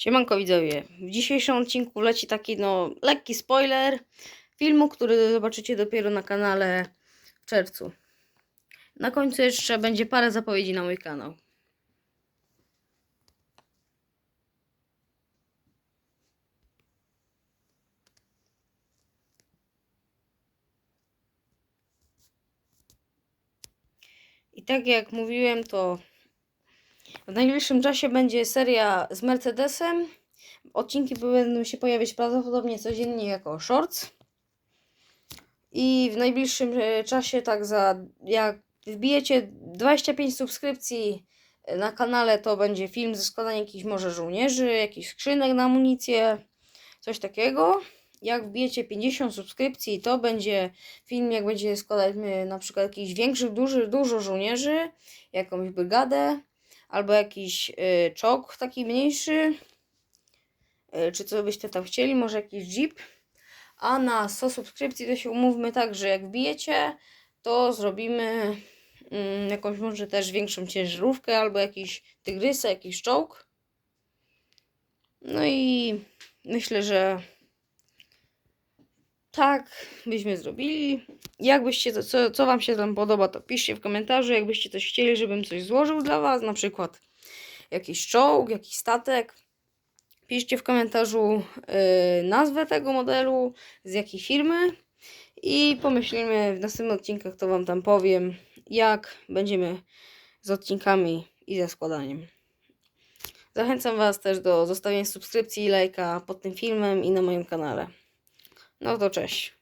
Siemanko widzowie, w dzisiejszym odcinku leci taki no lekki spoiler filmu, który zobaczycie dopiero na kanale w czerwcu. Na końcu jeszcze będzie parę zapowiedzi na mój kanał. I tak jak mówiłem, to w najbliższym czasie będzie seria z Mercedesem. Odcinki będą się pojawiać prawdopodobnie codziennie jako shorts. I w najbliższym e, czasie, tak za jak wbijecie 25 subskrypcji na kanale, to będzie film ze składaniem jakichś może żołnierzy, jakichś skrzynek na amunicję, coś takiego. Jak wbijecie 50 subskrypcji, to będzie film, jak będzie składać e, na przykład jakichś większych, duży, dużo żołnierzy, jakąś brygadę albo jakiś y, czołg taki mniejszy, y, czy co byście tam chcieli, może jakiś jeep. A na 100 subskrypcji to się umówmy tak, że jak wbijecie, to zrobimy mm, jakąś może też większą ciężarówkę, albo jakiś tygrysa, jakiś czołg. No i myślę, że tak byśmy zrobili. Jakbyście co, co Wam się tam podoba, to piszcie w komentarzu. Jakbyście coś chcieli, żebym coś złożył dla Was, na przykład jakiś czołg, jakiś statek. Piszcie w komentarzu yy, nazwę tego modelu, z jakiej firmy i pomyślimy w następnych odcinkach, to Wam tam powiem, jak będziemy z odcinkami i ze składaniem. Zachęcam Was też do zostawienia subskrypcji i lajka pod tym filmem i na moim kanale. No to cześć.